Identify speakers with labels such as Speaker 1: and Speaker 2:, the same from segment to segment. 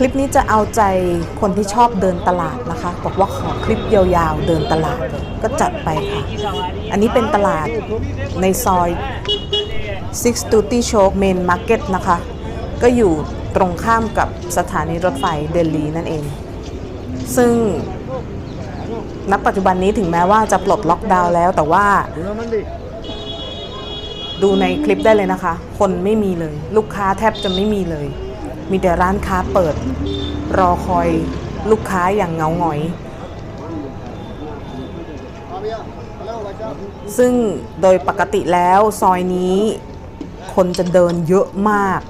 Speaker 1: คลิปนี้จะเอาใจคนที่ชอบเดินตลาดนะคะ บอกว่าขอคลิปยาวๆเดินตลาดก็จัดไปค่ะ อันนี้เป็นตลาดในซอย Six Duty Choke Main Market นะคะ ก็อยู่ตรงข้ามกับสถานีรถไฟเดลีนั่นเอง ซึ่งณปัจจุบันนี้ถึงแม้ว่าจะปลดล็อกดาวน์แล้วแต่ว่า ดูในคลิปได้เลยนะคะ คนไม่มีเลย ลูกค้าแทบจะไม่มีเลย มีแต่ร้านค้าเปิด รอคอยลูกค้าอย่างเงาหงอย ซึ่งโดยปกติแล้วซอยนี้ คนจะเดินเยอะมาก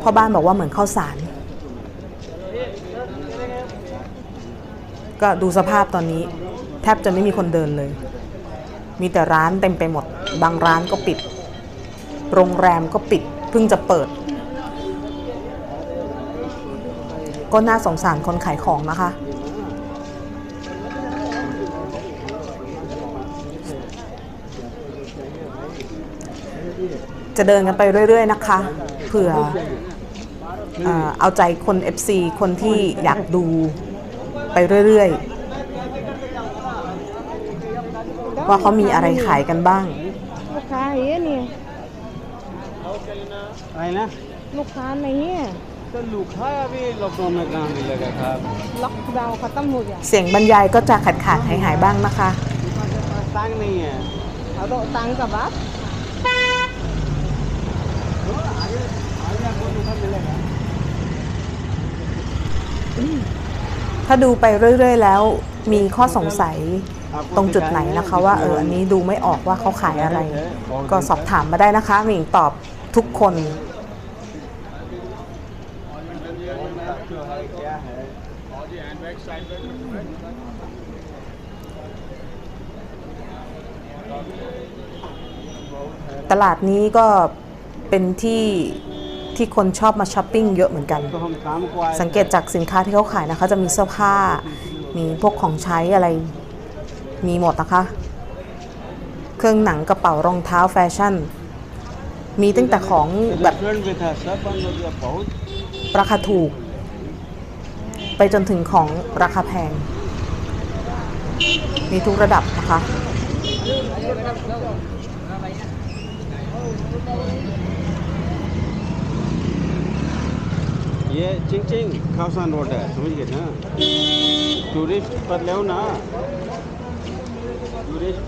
Speaker 1: พ่อบ้านบอกว่าเหมือนข้าวสาร ก็ดูสภาพตอนนี้ แทบจะไม่มีคนเดินเลย มีแต่ร้านเต็มไปหมด บางร้านก็ปิด โรงแรมก็ปิด เพิ่งจะเปิด ก็น่าสงสารคนขายของนะคะ จะเดินกันไปเรื่อย ๆ นะคะ เผื่อเอาใจคน FC คนที่อยากดูไปเรื่อย ๆ ว่าเขามีอะไรขายกันบ้าง
Speaker 2: ลูกค้าเฮียนี่
Speaker 3: อะไรนะ
Speaker 2: ลูกค้าในเฮีย
Speaker 3: तो लूखा अभी लॉकडाउन में कहाँ मिलेगा खाब
Speaker 2: ล็อกดาวน์ขตมहो गया
Speaker 1: เสียงบรรยายก็จะขาดขาดๆหายหายๆบ้างนะคะ
Speaker 3: दुकान के पास टांग नहीं है
Speaker 2: เอาโดตังค์กับบัส
Speaker 3: आगे आपको लूखा मिलेगा
Speaker 1: ถ้าดูไปเรื่อย ๆ แล้วมีข้อสงสัยตรงจุดไหนนะคะ ว่าเอออันนี้ดูไม่ออกว่าเขาขายอะไร ก็สอบถามมาได้นะคะหมิงตอบทุกคน ตลาดนี้ก็เป็นที่ที่คนชอบมาช้อปปิ้งเยอะเหมือนกัน สังเกตจากสินค้าที่เขาขายนะคะ จะมีเสื้อผ้า มีพวกของใช้อะไร มีหมดนะคะ เครื่องหนังกระเป๋ารองเท้าแฟชั่น มีตั้งแต่ของแบบราคาถูก ไปจนถึงของราคาแพง มีทุกระดับนะคะ
Speaker 3: ये चिंग चिंग खावसान रोड है समझ गए ना टूरिस्ट पर ले ना टूरिस्ट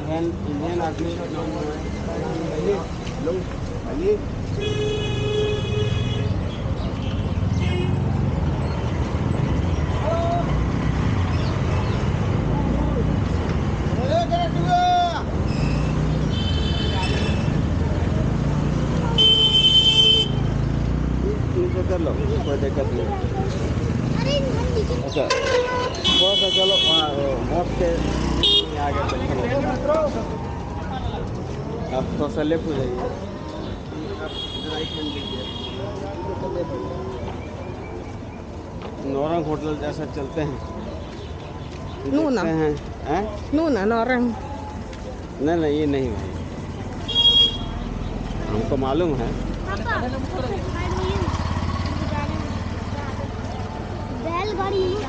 Speaker 3: इंडियन इंडियन आदमी लोग कर लो कोई दिक्कत नहीं। अच्छा थोड़ा सा चलो वहाँ वोट के आगे चलो आप तो थोड़ा सा लेफ़्ट हो जाइए। नौरंग होटल जैसा चलते हैं।
Speaker 2: नूना।
Speaker 3: हैं है?
Speaker 2: नूना नौरंग।
Speaker 3: नहीं नहीं ये नहीं भाई हमको मालूम है।
Speaker 2: everybody.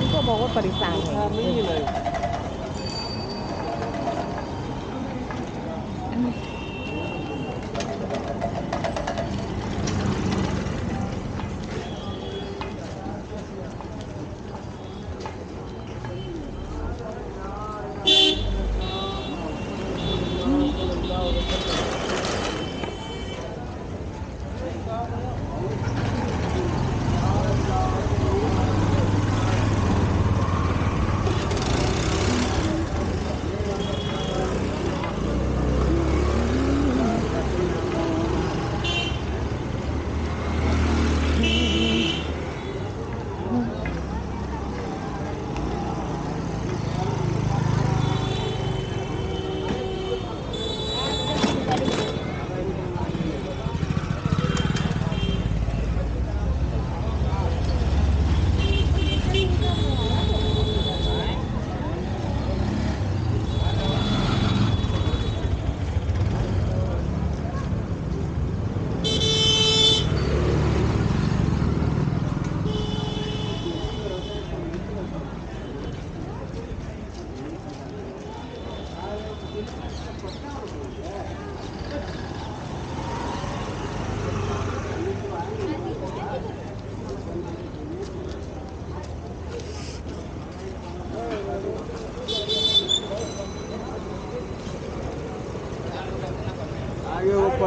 Speaker 2: You go over for the sign.
Speaker 3: I mean,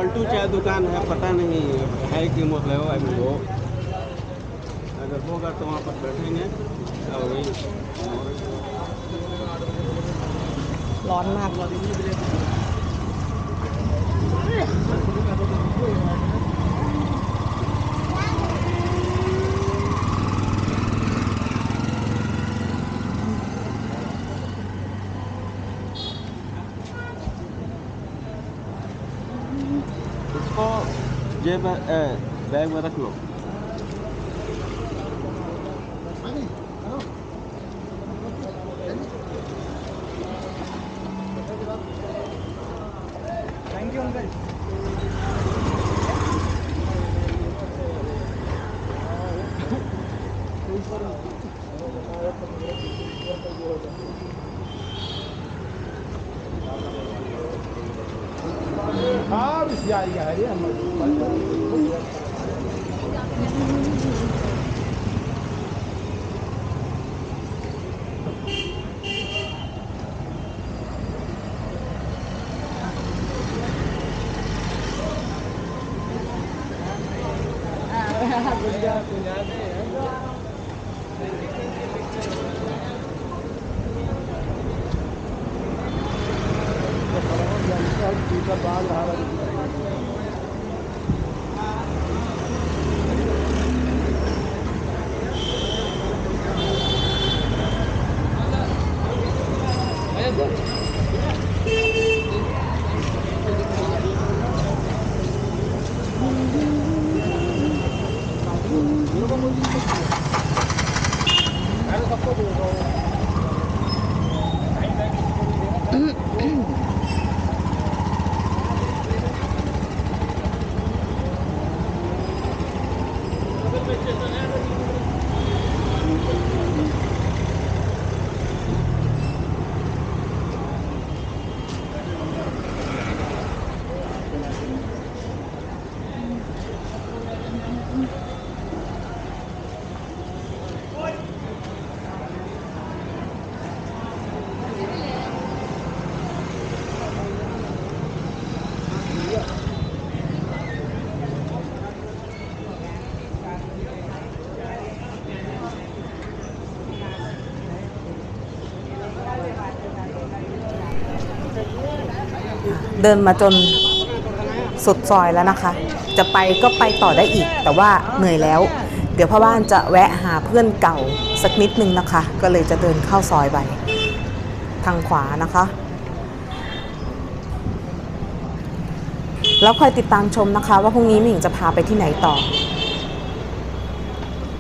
Speaker 3: Paltu चाय दुकान है पता नहीं है कि मतलब अभी वो अगर होगा तो वहाँ पर बैठेंगे और वही
Speaker 2: ร้อนมาก
Speaker 3: Jeba é, Bergman da Clope. हाँ बिछिया गया है ये हमारे Yeah, yeah, yeah. बाल रहा Thank you.
Speaker 1: เดินมาจนสุดซอยแล้วนะคะ จะไปก็ไปต่อได้อีก แต่ว่าเหนื่อยแล้ว เดี๋ยวพ่อบ้านจะแวะหาเพื่อนเก่าสักนิดนึงนะคะ ก็เลยจะเดินเข้าซอยไปทางขวานะคะ แล้วคอยติดตามชมนะคะ ว่าพรุ่งนี้มิงจะพาไปที่ไหนต่อ